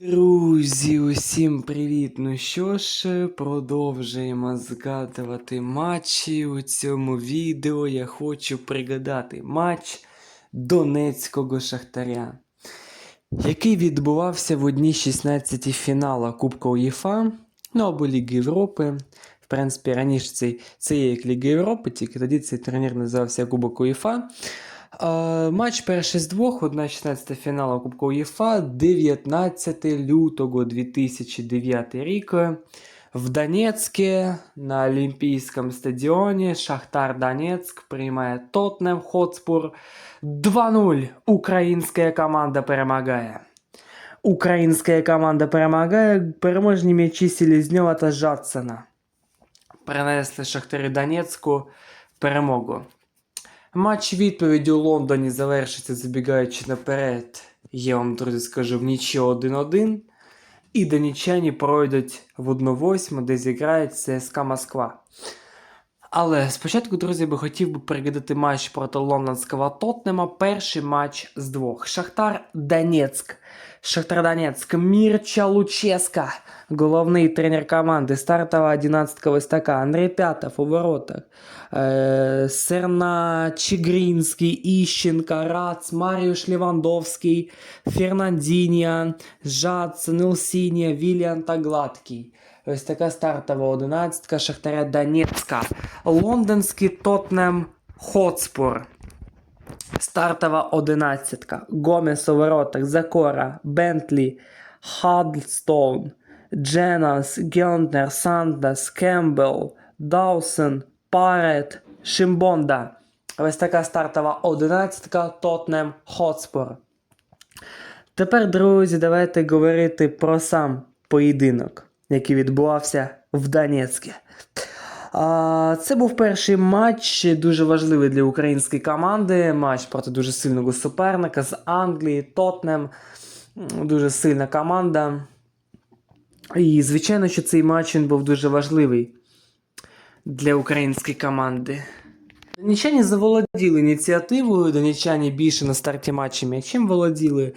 Друзі, усім привіт! Ну що ж, продовжуємо згадувати матчі. У цьому відео я хочу пригадати матч Донецького Шахтаря, який відбувався в одній 16 фінала Кубка УЄФА, ну або Ліги Європи. В принципі, раніше цей, це є як Ліга Європи, тільки тоді цей турнір називався Кубок УЄФА. Матч перший з двох, одна 16 фіналу Кубку УЄФА, 19 лютого 2009 рік. В Донецьке на Олімпійському стадіоні Шахтар Донецьк приймає Тотнем Хотспур 2-0. Українська команда перемагає. Українська команда перемагає. Переможні м'ячі Селезньова та Жадсена. Принесли Шахтарі Донецьку перемогу. Матч відповіді у Лондоні завершиться, забігаючи наперед. Я вам, друзі, скажу в нічого 1-1. І донічані пройдуть в 1-8, де зіграють ЦСКА Москва. Але спочатку, друзі, би хотів би пригадати матч проти лондонського Тотнема. Перший матч з двох. Шахтар Донецьк. Шахтар Донецьк. Мірча Луческа. Головний тренер команди. Стартова 11 вистака. Андрій Пятов у воротах. Е, Серна Чигринський, Іщенка, Рац, Маріуш Лівандовський, Фернандінія, Жац, Нелсінія, Вільян та Гладкий. Ось така стартова одинадцятка Шахтаря Донецька. Лондонський Тотнем Хотспур. Стартова одинадцятка. Гомес у воротах, Закора, Бентлі, Хадстоун, Дженас, Гьонтнер, Сандас, Кембл, Даусон, Парет, Шимбонда. Ось така стартова одинадцятка. Тотнем Хотспур. Тепер, друзі, давайте говорити про сам поєдинок, який відбувався в Донецьку. Це був перший матч, дуже важливий для української команди. Матч проти дуже сильного суперника з Англії, Тотнем. Дуже сильна команда. І, звичайно, що цей матч він був дуже важливий для української команди. Донічані заволоділи ініціативою, донічані більше на старті матчу м'ячем володіли.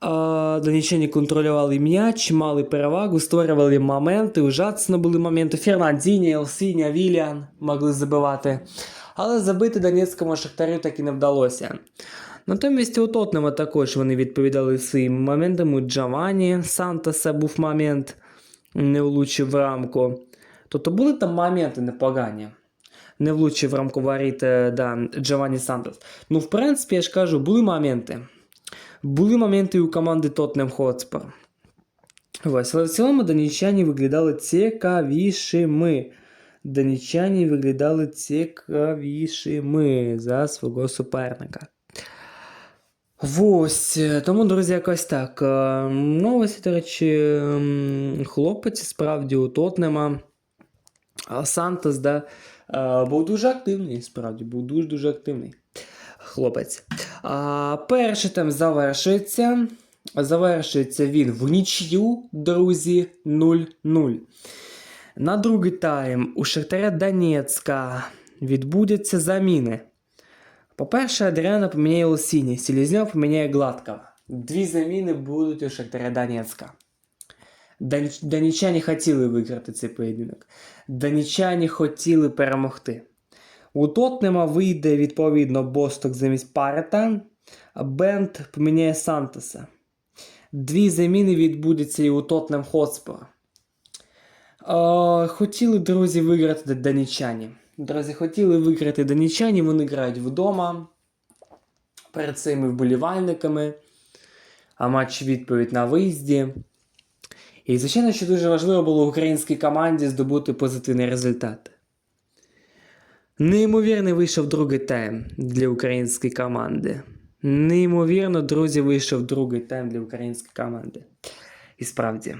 А, Донічані контролювали м'яч, мали перевагу, створювали моменти. У Жадсона були моменти. Фернандіні, Елсіня, Віліан могли забивати. Але забити Донецькому Шахтарю так і не вдалося. Натомість у Тотнема також вони відповідали своїм моментам. У Джованні Сантоса був момент, не влучив в рамку. Тобто були там моменти непогані. Не влучив рамку воріт е, да, Джованні Сантос. Ну, в принципі, я ж кажу, були моменти. Були моменти у команди Tottenham Hotspur. Ось, але в цілому донічані виглядали цікавішими. Донічані виглядали цікавішими за свого суперника. Ось, е, тому, друзі, якось так. Е, Ну, ось, до речі, хлопець справді у Тотнема. Сантос, да, е, був дуже активний, справді, був дуже-дуже активний хлопець. А, перший там завершується. Завершується він в нічю, друзі, 0-0. На другий тайм у Шахтаря Донецька відбудуться заміни. По-перше, Адріана поміняє Лосіні, Селезньов поміняє Гладкого. Дві заміни будуть у Шахтаря Донецька. Дон- Донічані хотіли виграти цей поєдинок. Донічані хотіли перемогти. У Тотнема вийде відповідно Босток замість Парета, а Бент поміняє Сантоса. Дві заміни відбудеться і у Тотнем Хотспор. Хотіли, друзі, виграти донічані. Друзі, хотіли виграти донічані, вони грають вдома перед своїми вболівальниками, а матч відповідь на виїзді. І, звичайно, що дуже важливо було українській команді здобути позитивний результат. Неймовірний вийшов другий тайм для української команди. Неймовірно, друзі, вийшов другий тайм для української команди. І справді.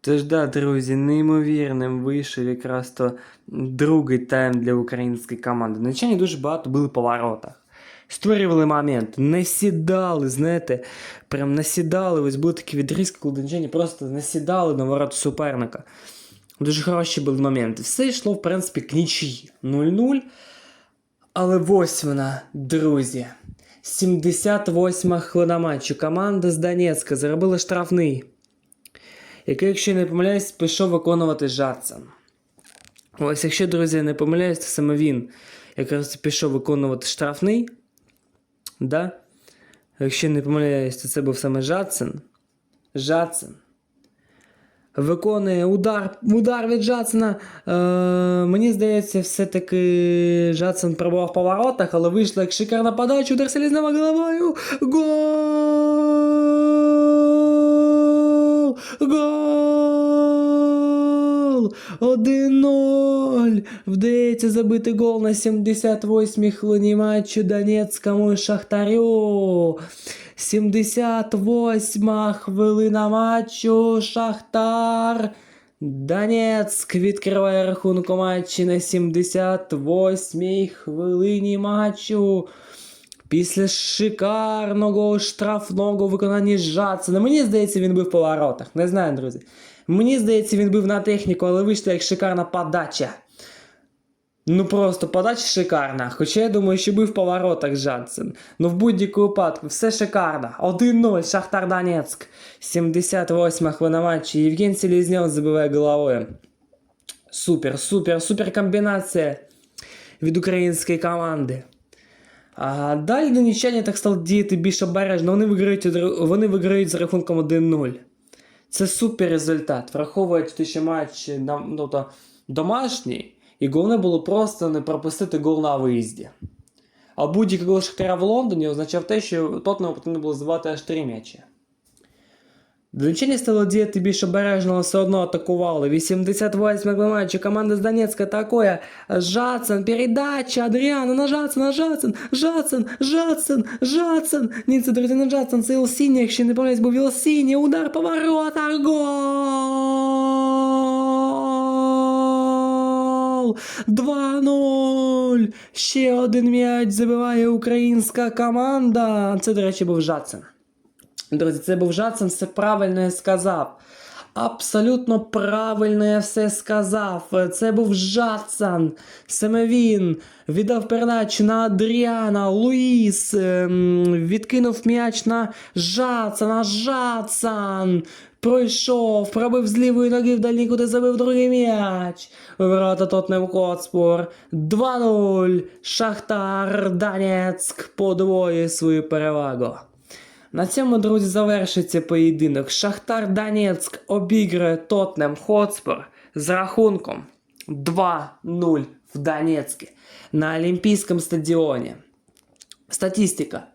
Тож, да, друзі, неймовірним вийшов якраз то другий тайм для української команди. Начальні дуже багато були по воротах. Створювали момент, насідали, знаєте, прям насідали. Ось були такі відрізки, коли дончані просто насідали на ворота суперника. Дуже хороші були моменти. Все йшло, в принципі, к нічиї 0-0. Але ось вона, друзі. 78 хвилина матчу. Команда з Донецька заробила штрафний, який, якщо не помиляюсь, пішов виконувати Жадсон. Ось, якщо, друзі, не помиляюсь, то саме він якраз пішов виконувати штрафний. Да? Якщо не помиляюсь, то це був саме Жадсен. Жадсен. Виконує удар, удар від Джадсона. Е, мені здається, все-таки Джадсон пробував в поворотах, але вийшла як шикарна подача, удар Селізнова головою. Гол! Гол! 1-0! Вдається забити гол на 78-й хвилині матчу Донецькому Шахтарю. 78 хвилина матчу Шахтар. Донецьк відкриває рахунок у матчі на 78-й хвилині матчу. Після шикарного штрафного виконання Жадсона. Мені здається, він бив в поворотах. Не знаю, друзі. Мені здається, він бив на техніку, але вийшла як шикарна подача. Ну просто подача шикарна. Хоча я думаю, що бив в поворотах Жадсен. Ну в будь-якому випадку, все шикарно. 1-0, Шахтар Донецьк. 78 хвилина матчі. Євген Селезньов забиває головою. Супер, супер, супер комбінація від української команди. А далі донічані так стали діяти більш обережно. Вони виграють, вони виграють з рахунком 1-0. Це супер результат, враховуючи, що матч нам- ну, то, домашній, і головне було просто не пропустити гол на виїзді. А будь-який гол Шахтаря в Лондоні означав те, що Тотнему потрібно було збивати аж 3 м'ячі. Донеччині стало діяти більш обережно, все одно атакували. 88 матчі команда з Донецька атакує. Жадсен, передача, Адріана на Жадсена, Жадсен, Жадсен, Жадсен, Жадсен. Ні, це, друзі, не Жадсен, це Ілсіні, якщо не помиляюсь, був Ілсіні, удар по воротах, гол! 2-0! Ще один м'яч забиває українська команда. Це, до речі, був Жадсен. Друзі, це був Жадсон, все правильно я сказав. Абсолютно правильно я все сказав. Це був Жадсон. Саме він віддав передачу на Адріана, Луїс ем, відкинув м'яч на Жадсона. Жадсон пройшов, пробив з лівої ноги в дальній куди забив другий м'яч. Ворота Тотнем Хотспор. 2-0. Шахтар Донецьк подвоює свою перевагу. На цьому, друзі, завершиться поєдинок. Шахтар Донецьк обіграє Тотнем Хотспор з рахунком 2-0 в Донецьку на Олімпійському стадіоні. Статистика.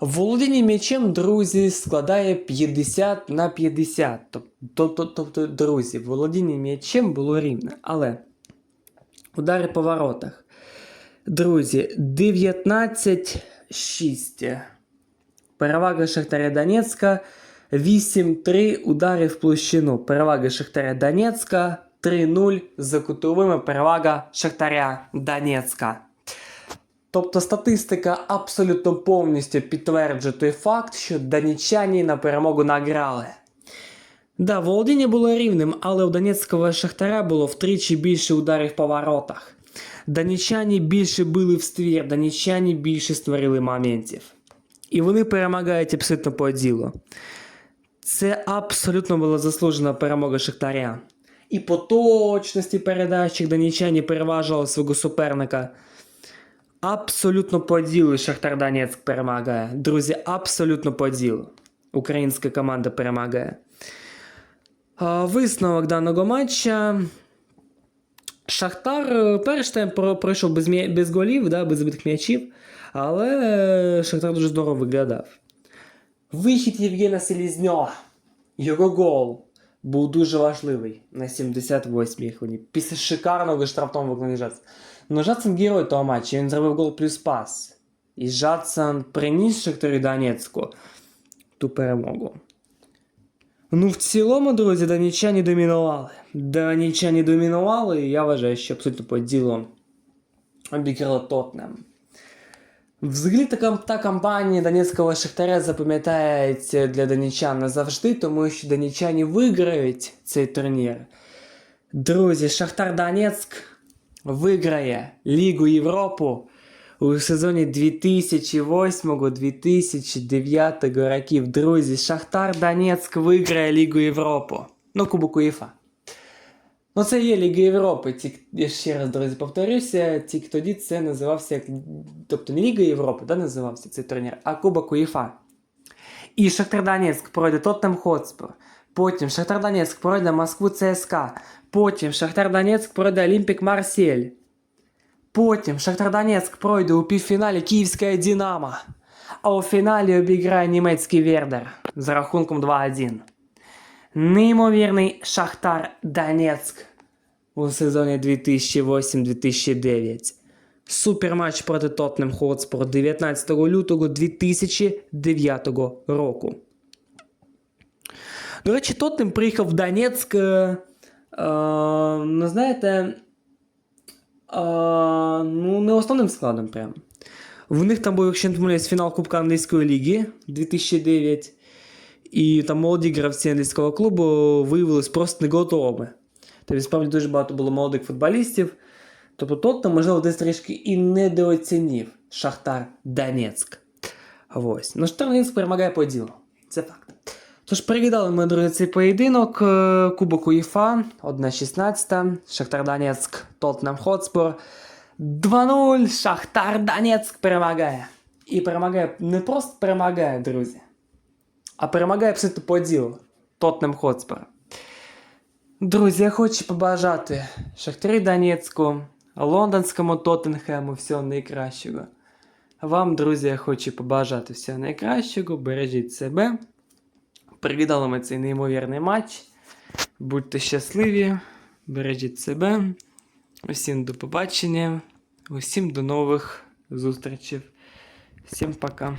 Володіння м'ячем, друзі, складає 50 на 50. Тобто, тобто, друзі, володіння м'ячем було рівне. Але удари по воротах. Друзі, 19-6. Перевага Шахтаря Донецька 8-3 удари в площину. Перевага Шахтаря Донецька 3-0 за кутовими. Перевага Шахтаря Донецька. Тобто статистика абсолютно повністю підтверджує той факт, що донеччані на перемогу награли. Да, володіння було рівним, але у Донецького Шахтаря було втричі більше ударів по воротах. Донеччані більше били в ствір, донеччані більше створили моментів. І вони перемагають абсолютно по ділу. Це абсолютно була заслужена перемога Шахтаря. І по точності передач донічані переважували свого суперника. Абсолютно по ділу Шахтар Донецьк перемагає. Друзі, абсолютно по ділу. Українська команда перемагає. Висновок даного матча. Шахтар е, перший тайм пройшов без, без голів, да, без забитих м'ячів, але Шахтар дуже здорово виглядав. Вихід Євгена Селізньова, його гол був дуже важливий на 78-й хвилині. Після шикарного штрафного виконання Жадсона. Ну, Жадсон герой того матчу, він зробив гол плюс пас. І Жадсон приніс Шахтарю Донецьку ту перемогу. Ну, в цілому, друзі, донічані домінували. Донічані домінували, і я вважаю, що абсолютно по ділу обіграли Тотнем. Взагалі така та кампанія Донецького Шахтаря запам'ятається для донічан назавжди, тому що донічані виграють цей турнір. Друзі, Шахтар Донецьк виграє Лігу Європу у сезоні 2008-2009 років. Друзі, Шахтар Донецьк виграє Лігу Європи. Ну, Кубок УЄФА. Ну, це є Ліга Європи. Ті, я ще раз, друзі, повторюся, тільки тоді це називався як. Тобто не Ліга Європи, да, називався цей турнір, а Кубок УЄФА. І Шахтар Донецьк пройде Тоттенхем Хотспур. Потім Шахтар Донецьк пройде Москву ЦСКА. Потім Шахтар Донецьк пройде Олімпік Марсель. Потім Шахтар Донецьк пройде у півфіналі Київське Динамо. А у фіналі обіграє німецький Вердер з рахунком 2-1. Неймовірний Шахтар Донецьк у сезоні 2008-2009. Суперматч проти Тоттенхем Хотспур 19 лютого 2009 року. До речі, Тоттенхем приїхав в Донецьк. Е, е, ну, знаєте, е, ну, не основним складом прям. В них там був, якщо не помиляюсь, фінал Кубка Англійської ліги 2009. І там молоді гравці англійського клубу виявилися просто не готовими. Тобто, справді дуже багато було молодих футболістів. Тобто Тоттенхем, можливо, десь трішки і недооцінив Шахтар Донецьк. Ось. Ну, Шахтар перемагає по ділу. Це факт. Тож привітали ми, друзі, цей поєдинок. Е, Кубок УЄФА 1-16. Шахтар Донецьк, Тоттенхем Хотспур. 2-0. Шахтар Донецьк перемагає. І перемагає, не просто перемагає, друзі, а перемагає абсолютно по ділу. Тоттенхем Хотспур. Друзі, я хочу побажати Шахтарі Донецьку, лондонському Тоттенхему всього найкращого. Вам, друзі, я хочу побажати всього найкращого. Бережіть себе. Привідали цей неймовірний матч. Будьте щасливі, бережіть себе. Усім до побачення. Усім до нових зустрічей. Всім пока.